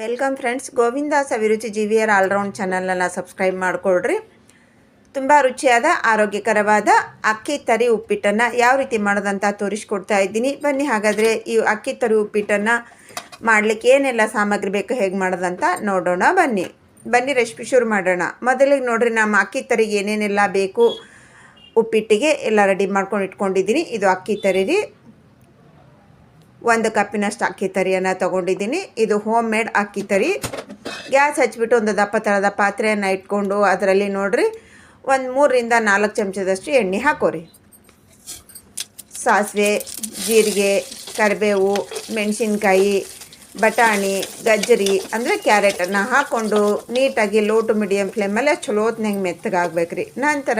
Welcome friends G V R all round ಚಾನಲನ್ನು subscribe ಮಾಡಿಕೊಡ್ರಿ ತುಂಬ ರುಚಿಯಾದ, ಆರೋಗ್ಯಕರವಾದ ಅಕ್ಕಿ ತರಿ ಉಪ್ಪಿಟ್ಟನ್ನು ಯಾವ ರೀತಿ ಮಾಡೋದಂತ ತೋರಿಸ್ಕೊಡ್ತಾ ಇದ್ದೀನಿ. ಬನ್ನಿ, ಹಾಗಾದರೆ ಈ ಅಕ್ಕಿ ತರಿ ಉಪ್ಪಿಟ್ಟನ್ನು ಮಾಡಲಿಕ್ಕೆ ಏನೆಲ್ಲ ಸಾಮಗ್ರಿ ಬೇಕು, ಹೇಗೆ ಮಾಡೋದಂತ ನೋಡೋಣ. ಬನ್ನಿ ಬನ್ನಿ, ರೆಸಿಪಿ ಶುರು ಮಾಡೋಣ. ಮೊದಲಿಗೆ ನೋಡಿರಿ, ನಮ್ಮ ಅಕ್ಕಿ ತರಿಗೆ ಏನೇನೆಲ್ಲ ಬೇಕು, ಉಪ್ಪಿಟ್ಟಿಗೆ ಎಲ್ಲ ರೆಡಿ ಮಾಡ್ಕೊಂಡು ಇಟ್ಕೊಂಡಿದ್ದೀನಿ. ಇದು ಅಕ್ಕಿ ತರಿ ರೀ ಒಂದು ಕಪ್ಪಿನಷ್ಟು ಅಕ್ಕಿ ತರಿಯನ್ನು ತೊಗೊಂಡಿದ್ದೀನಿ. ಇದು ಹೋಮ್ ಮೇಡ್ ಅಕ್ಕಿ ತರಿ. ಗ್ಯಾಸ್ ಹಚ್ಚಿಬಿಟ್ಟು ಒಂದು ದಪ್ಪ ಥರದ ಪಾತ್ರೆಯನ್ನು ಇಟ್ಕೊಂಡು ಅದರಲ್ಲಿ ನೋಡಿರಿ, ಒಂದು ಮೂರರಿಂದ ನಾಲ್ಕು ಚಮಚದಷ್ಟು ಎಣ್ಣೆ ಹಾಕೋರಿ. ಸಾಸಿವೆ, ಜೀರಿಗೆ, ಕರಿಬೇವು, ಮೆಣಸಿನ್ಕಾಯಿ, ಬಟಾಣಿ, ಗಜ್ಜರಿ ಅಂದರೆ ಕ್ಯಾರೆಟನ್ನು ಹಾಕ್ಕೊಂಡು ನೀಟಾಗಿ ಲೋ ಟು ಮೀಡಿಯಮ್ ಫ್ಲೇಮಲ್ಲೇ ಚಲೋತ್ನಂಗೆ ಮೆತ್ತಗಾಗಬೇಕು ರೀ ನಂತರ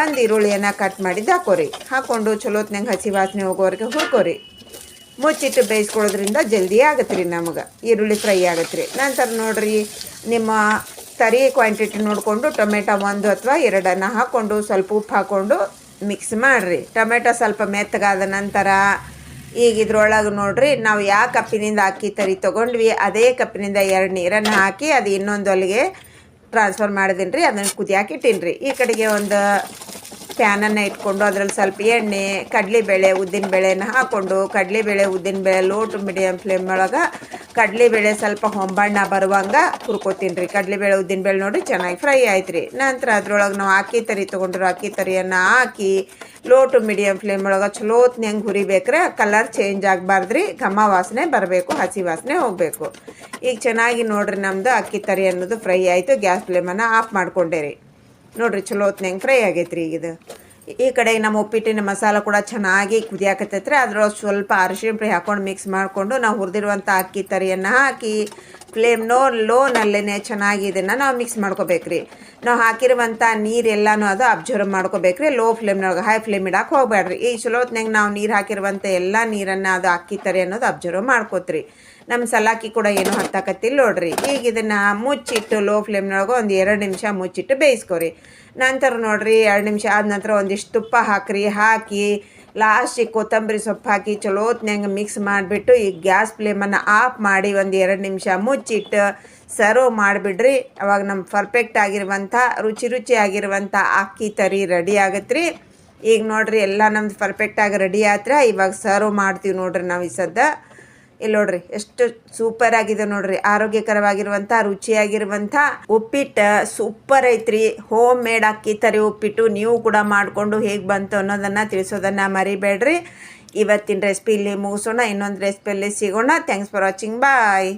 ಒಂದು ಈರುಳ್ಳಿಯನ್ನು ಕಟ್ ಮಾಡಿದ್ದು ಹಾಕೋರಿ. ಹಾಕ್ಕೊಂಡು ಚಲೋತ್ನಂಗೆ ಹಸಿ ವಾಸನೆ ಹೋಗೋವರೆಗೆ ಹುರ್ಕೋರಿ. ಮುಚ್ಚಿಟ್ಟು ಬೇಯಿಸ್ಕೊಳ್ಳೋದ್ರಿಂದ ಜಲ್ದಿ ಆಗತ್ತೆ ರೀ ನಮಗೆ. ಈರುಳ್ಳಿ ಫ್ರೈ ಆಗತ್ತೆ ರೀ ನಂತರ ನೋಡ್ರಿ, ನಿಮ್ಮ ತರಿ ಕ್ವಾಂಟಿಟಿ ನೋಡಿಕೊಂಡು ಟೊಮೆಟೊ ಒಂದು ಅಥವಾ ಎರಡನ್ನು ಹಾಕ್ಕೊಂಡು ಸ್ವಲ್ಪ ಉಪ್ಪು ಹಾಕ್ಕೊಂಡು ಮಿಕ್ಸ್ ಮಾಡಿರಿ. ಟೊಮೆಟೊ ಸ್ವಲ್ಪ ಮೆತ್ತಗಾದ ನಂತರ ಈಗ ಇದ್ರೊಳಗೆ ನೋಡ್ರಿ, ನಾವು ಯಾವ ಕಪ್ಪಿನಿಂದ ಅಕ್ಕಿ ತರಿ ತೊಗೊಂಡ್ವಿ, ಅದೇ ಕಪ್ಪಿನಿಂದ ಎರಡು ನೀರನ್ನು ಹಾಕಿ ಅದು ಇನ್ನೊಂದು ಅಲ್ಲಿಗೆ ಟ್ರಾನ್ಸ್ಫರ್ ಮಾಡಿದೀನಿ ರೀ ಅದನ್ನು ಕುದಿಯಾಕೆ ಇಟ್ಟೀನಿ ರೀ ಈ ಕಡೆಗೆ ಒಂದು ಪ್ಯಾನನ್ನು ಇಟ್ಕೊಂಡು ಅದರಲ್ಲಿ ಸ್ವಲ್ಪ ಎಣ್ಣೆ, ಕಡಲೆಬೇಳೆ, ಉದ್ದಿನಬೇಳೆನ ಹಾಕ್ಕೊಂಡು ಕಡಲೆಬೇಳೆ, ಉದ್ದಿನಬೇಳೆ ಲೋ ಟು ಮೀಡಿಯಂ ಫ್ಲೇಮ್ ಒಳಗೆ ಕಡಲೆಬೇಳೆ ಸ್ವಲ್ಪ ಹೊಂಬಣ್ಣ ಬರುವಂಗ ಹುರ್ಕೊತೀನಿ ರೀ ಕಡಲೆಬೇಳೆ, ಉದ್ದಿನಬೇಳೆ ನೋಡಿ ಚೆನ್ನಾಗಿ ಫ್ರೈ ಆಯ್ತು ರೀ ನಂತರ ಅದ್ರೊಳಗೆ ನಾವು ಅಕ್ಕಿ ತರಿ ತೊಗೊಂಡ್ರು ಅಕ್ಕಿ ತರಿಯನ್ನು ಹಾಕಿ ಲೋ ಟು ಮೀಡಿಯಮ್ ಫ್ಲೇಮ್ ಒಳಗೆ ಚಲೋತ್ನಂಗೆ ಹುರಿಬೇಕ್ರೆ ಕಲರ್ ಚೇಂಜ್ ಆಗಬಾರ್ದು ರೀ ಘಮ ವಾಸನೆ ಬರಬೇಕು, ಹಸಿ ವಾಸನೆ ಹೋಗಬೇಕು. ಈಗ ಚೆನ್ನಾಗಿ ನೋಡ್ರಿ ನಮ್ಮದು ಅಕ್ಕಿ ತರಿ ಅನ್ನೋದು ಫ್ರೈ ಆಯಿತು. ಗ್ಯಾಸ್ ಫ್ಲೇಮನ್ನು ಆಫ್ ಮಾಡ್ಕೊಂಡೆ ರೀ ನೋಡ್ರಿ ಚಲೋ ಹೊತ್ನಂಗೆ ಫ್ರೈ ಆಗೈತೆ ರೀ ಇದು. ಈ ಕಡೆ ನಮ್ಮ ಉಪ್ಪಿಟ್ಟಿನ ಮಸಾಲ ಕೂಡ ಚೆನ್ನಾಗಿ ಕುದಿಯಾಕತ್ತೈತ್ರಿ. ಅದ್ರೊಳಗೆ ಸ್ವಲ್ಪ ಅರಿಶಿಣ ಪುಡಿ ಹಾಕೊಂಡು ಮಿಕ್ಸ್ ಮಾಡಿಕೊಂಡು ನಾವು ಹುರಿದಿರುವಂಥ ಅಕ್ಕಿ ತರಿಯನ್ನು ಹಾಕಿ ಫ್ಲೇಮ್ ನೋ ಲೋನಲ್ಲೇ ಚೆನ್ನಾಗಿ ಇದನ್ನು ನಾವು ಮಿಕ್ಸ್ ಮಾಡ್ಕೋಬೇಕ್ರಿ. ನಾವು ಹಾಕಿರುವಂಥ ನೀರೆಲ್ಲನೂ ಅದು ಅಬ್ಸರ್ವ್ ಮಾಡ್ಕೋಬೇಕ್ರಿ. ಲೋ ಫ್ಲೇಮ್ನೊಳಗೆ ಹೈ ಫ್ಲೇಮ್ ಇಡಕ್ಕೆ ಹೋಗ್ಬೇಡ್ರಿ ಈ ಚಲೋ ಹೊತ್ನಾಗ ನಾವು ನೀರು ಹಾಕಿರುವಂಥ ಎಲ್ಲ ನೀರನ್ನು ಅದು ಹಾಕಿತಾರೆ ತರಿ ಅನ್ನೋದು ಅಬ್ಸರ್ವ್ ಮಾಡ್ಕೋತ್ರಿ. ನಮ್ಮ ಸಲಾಕಿ ಕೂಡ ಏನು ಹತ್ತಾಕತ್ತಿಲ್ಲ ನೋಡ್ರಿ. ಈಗ ಇದನ್ನು ಮುಚ್ಚಿಟ್ಟು ಲೋ ಫ್ಲೇಮ್ನೊಳಗೆ ಒಂದು ಎರಡು ನಿಮಿಷ ಮುಚ್ಚಿಟ್ಟು ಬೇಯಿಸ್ಕೊರಿ. ನಂತರ ನೋಡ್ರಿ, ಎರಡು ನಿಮಿಷ ಆದ ನಂತರ ಒಂದಿಷ್ಟು ತುಪ್ಪ ಹಾಕ್ರಿ. ಹಾಕಿ ಲಾಸ್ಟಿಗೆ ಕೊತ್ತಂಬರಿ ಸೊಪ್ಪು ಹಾಕಿ ಚಲೋತ್ನಂಗೆ ಮಿಕ್ಸ್ ಮಾಡಿಬಿಟ್ಟು ಈ ಗ್ಯಾಸ್ ಫ್ಲೇಮನ್ನು ಆಫ್ ಮಾಡಿ ಒಂದು ಎರಡು ನಿಮಿಷ ಮುಚ್ಚಿಟ್ಟು ಸರ್ವ್ ಮಾಡಿಬಿಡ್ರಿ. ಅವಾಗ ನಮ್ಮ ಪರ್ಫೆಕ್ಟ್ ಆಗಿರುವಂಥ, ರುಚಿ ರುಚಿ ಆಗಿರುವಂಥ ಅಕ್ಕಿ ತರಿ ರೆಡಿ ಆಗತ್ತೆ ರೀ ಈಗ ನೋಡ್ರಿ, ಎಲ್ಲ ನಮ್ದು ಪರ್ಫೆಕ್ಟಾಗಿ ರೆಡಿ ಆದ್ರೆ ಇವಾಗ ಸರ್ವ್ ಮಾಡ್ತೀವಿ ನೋಡ್ರಿ ನಾವು ಈ ಸದ್ದ. ಇಲ್ಲಿ ನೋಡ್ರಿ, ಎಷ್ಟು ಸೂಪರ್ ಆಗಿದೆ ನೋಡ್ರಿ. ಆರೋಗ್ಯಕರವಾಗಿರುವಂಥ, ರುಚಿಯಾಗಿರುವಂಥ ಉಪ್ಪಿಟ್ಟು ಸೂಪರ್ ಐತ್ರಿ. ಹೋಮ್ ಮೇಡ್ ಅಕ್ಕಿ ತರಿ ಉಪ್ಪಿಟ್ಟು ನೀವು ಕೂಡ ಮಾಡಿಕೊಂಡು ಹೇಗೆ ಬಂತು ಅನ್ನೋದನ್ನು ತಿಳಿಸೋದನ್ನು ಮರಿಬೇಡ್ರಿ. ಇವತ್ತಿನ ರೆಸಿಪಿ ಇಲ್ಲಿ ಮುಗಿಸೋಣ, ಇನ್ನೊಂದು ರೆಸಿಪಿಯಲ್ಲಿ ಸಿಗೋಣ. Thanks for watching bye